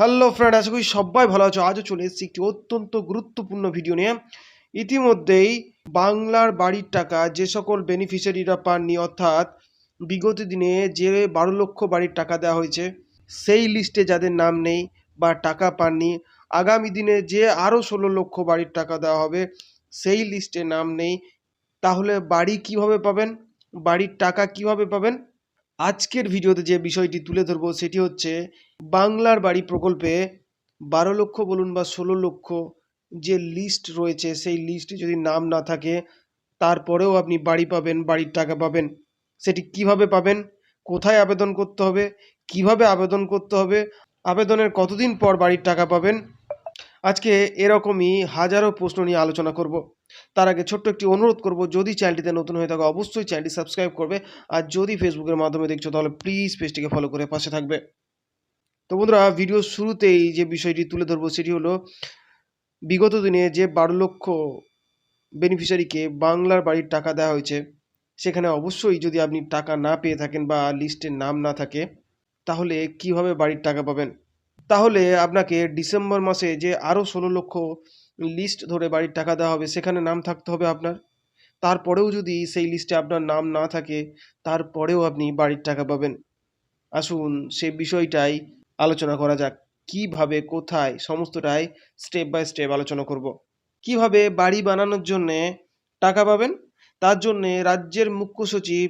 Hello friend আশা করি সবাই ভালো আছো। আজও চলে এসেছি একটি অত্যন্ত গুরুত্বপূর্ণ ভিডিও নিয়ে। ইতিমধ্যেই বাংলার বাড়ির টাকা যে সকল বেনিফিশিয়ারিরা পাননি, অর্থাৎ বিগত দিনে যে বারো লক্ষ বাড়ির টাকা দেওয়া হয়েছে, সেই লিস্টে যাদের নাম নেই বা টাকা পাননি, আগামী দিনে যে আরও ষোলো লক্ষ বাড়ির টাকা দেওয়া হবে, সেই লিস্টে নাম নেই। তাহলে বাড়ি কীভাবে পাবেন? বাড়ির টাকা কীভাবে পাবেন? আজকের ভিডিওতে যে বিষয়টি তুলে ধরবো সেটি হচ্ছে, বাংলার বাড়ি প্রকল্পে বারো লক্ষ বলুন বা ষোলো লক্ষ যে লিস্ট রয়েছে, সেই লিস্টে যদি নাম না থাকে, তারপরেও আপনি বাড়ি পাবেন, বাড়ির টাকা পাবেন। সেটি কীভাবে পাবেন? কোথায় আবেদন করতে হবে? কীভাবে আবেদন করতে হবে? আবেদনের কতদিন পর বাড়ির টাকা পাবেন? আজকে এরকমই হাজারো প্রশ্ন নিয়ে আলোচনা করব। তার আগে ছোট্ট একটি অনুরোধ করব, যদি চ্যানেলটিতে নতুন হয়ে থাকে অবশ্যই চ্যানেলটি সাবস্ক্রাইব করবে। আর যদি ফেসবুকের মাধ্যমে দেখছ, তাহলে প্লিজ পেজটিকে ফলো করে পাশে থাকবে। তো বন্ধুরা ভিডিও শুরুতেই যে বিষয়টি তুলে ধরবো, সেটি হলো, বিগত দিনে যে বারো লক্ষ বেনিফিশিয়ারিকে বাংলার বাড়ির টাকা দেওয়া হয়েছে, সেখানে অবশ্যই যদি আপনি টাকা না পেয়ে থাকেন বা লিস্টে নাম না থাকে, তাহলে কীভাবে বাড়ির টাকা পাবেন? তাহলে আপনাকে ডিসেম্বর মাসে যে আরও ষোলো লক্ষ লিস্ট ধরে বাড়ির টাকা দেওয়া হবে, সেখানে নাম থাকতে হবে আপনার। তারপরেও যদি সেই লিস্টে আপনার নাম না থাকে, তারপরেও আপনি বাড়ির টাকা পাবেন। আসুন সে বিষয়টাই আলোচনা করা যাক। কীভাবে, কোথায়, সমস্তটাই স্টেপ বাই স্টেপ আলোচনা করব। কীভাবে বাড়ি বানানোর জন্যে টাকা পাবেন? তার জন্যে রাজ্যের মুখ্য সচিব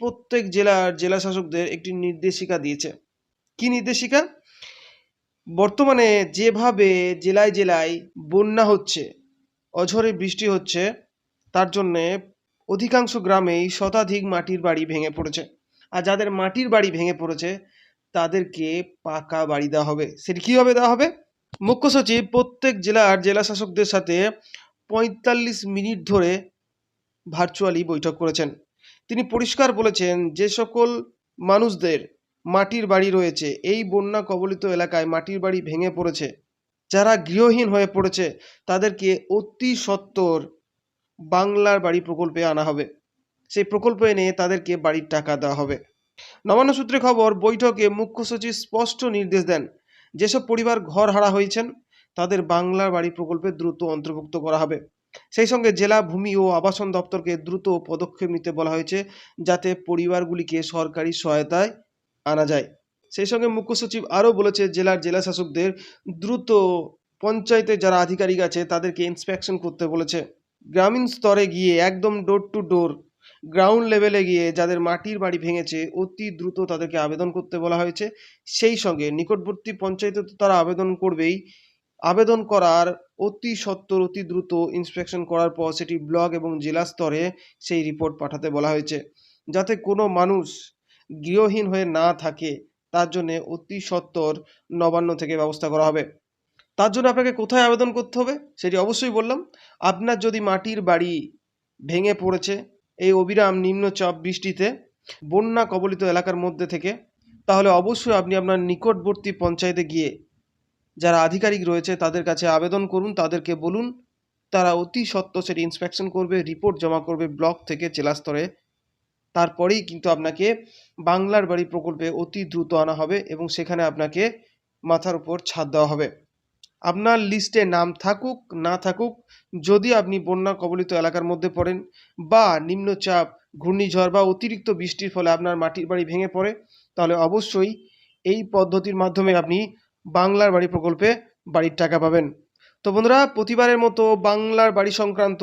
প্রত্যেক জেলার জেলা শাসকদের একটি নির্দেশিকা দিয়েছে। কি নির্দেশিকা? বর্তমানে যেভাবে জেলায় জেলায় বন্যা হচ্ছে, অঝরে বৃষ্টি হচ্ছে, তার জন্যে অধিকাংশ গ্রামেই শতাধিক মাটির বাড়ি ভেঙে পড়েছে। আর যাদের মাটির বাড়ি ভেঙে পড়েছে, তাদেরকে পাকা বাড়ি দেওয়া হবে। সেটি কীভাবে দেওয়া হবে? মুখ্য সচিব, প্রত্যেক জেলার জেলা শাসকদের সাথে পঁয়তাল্লিশ মিনিট ধরে ভার্চুয়ালি বৈঠক করেছেন। তিনি পরিষ্কার বলেছেন, যে সকল মানুষদের মাটির বাড়ি রয়েছে। এই বন্যা কবলিত এলাকায় মাটির বাড়ি ভেঙে পড়েছে। যারা গৃহহীন হয়ে পড়েছে, তাদেরকে অতি সত্বর বাংলার বাড়ি প্রকল্পে আনা হবে। সেই প্রকল্প এনে তাদেরকে বাড়ির টাকা দেওয়া হবে। নবান্ন সূত্রে খবর, বৈঠকে মুখ্য সচিব স্পষ্ট নির্দেশ দেন, যেসব পরিবার ঘর হারা হয়েছেন, তাদের বাংলার বাড়ি প্রকল্পে দ্রুত অন্তর্ভুক্ত করা হবে। সেই সঙ্গে জেলা ভূমি ও আবাসন দপ্তরকে দ্রুত পদক্ষেপ নিতে বলা হয়েছে, যাতে পরিবারগুলিকে সরকারি সহায়তায় আনা যায়। সেই সঙ্গে মুখ্য সচিব আরও বলেছে, জেলার জেলা শাসকদের দ্রুত পঞ্চায়েতে যারা আধিকারিক আছে, তাদেরকে ইন্সপেকশন করতে বলেছে। গ্রামীণ স্তরে গিয়ে একদম ডোর টু ডোর গ্রাউন্ড লেভেলে গিয়ে যাদের মাটির বাড়ি ভেঙেছে, অতি দ্রুত তাদেরকে আবেদন করতে বলা হয়েছে। সেই সঙ্গে নিকটবর্তী পঞ্চায়েতে তো তারা আবেদন করবেই। আবেদন করার অতি সত্বর অতি দ্রুত ইন্সপেকশন করার পর সেটি ব্লক এবং জেলা স্তরে সেই রিপোর্ট পাঠাতে বলা হয়েছে। যাতে কোনো মানুষ গৃহহীন হয়ে না থাকে, তার জন্যে অতি সত্বর নবান্ন থেকে ব্যবস্থা করা হবে। তার জন্য আপনাকে কোথায় আবেদন করতে হবে সেটি অবশ্যই বললাম। আপনার যদি মাটির বাড়ি ভেঙে পড়েছে, এই অবিরাম নিম্নচাপ বৃষ্টিতে বন্যা কবলিত এলাকার মধ্যে থেকে, তাহলে অবশ্যই আপনি আপনার নিকটবর্তী পঞ্চায়েতে গিয়ে যারা আধিকারিক রয়েছে তাদের কাছে আবেদন করুন, তাদেরকে বলুন। তারা অতি সত্ত্বর সেটি ইন্সপেকশন করবে রিপোর্ট জমা করবে, ব্লক থেকে জেলা স্তরে তারপরেই কিন্তু আপনাকে বাংলার বাড়ি প্রকল্পে অতি দ্রুত আনা হবে এবং সেখানে আপনাকে মাথার উপর ছাদ দেওয়া হবে। আপনার লিস্টে নাম থাকুক, না থাকুক, যদি আপনি বন্যা কবলিত এলাকার মধ্যে পড়েন বা নিম্নচাপ, ঘূর্ণিঝড় বা অতিরিক্ত বৃষ্টির ফলে আপনার মাটির বাড়ি ভেঙে পড়ে, তাহলে অবশ্যই এই পদ্ধতির মাধ্যমে আপনি বাংলার বাড়ি প্রকল্পে বাড়ির টাকা পাবেন। তো বন্ধুরা, প্রতিবারের মতো বাংলার বাড়ি সংক্রান্ত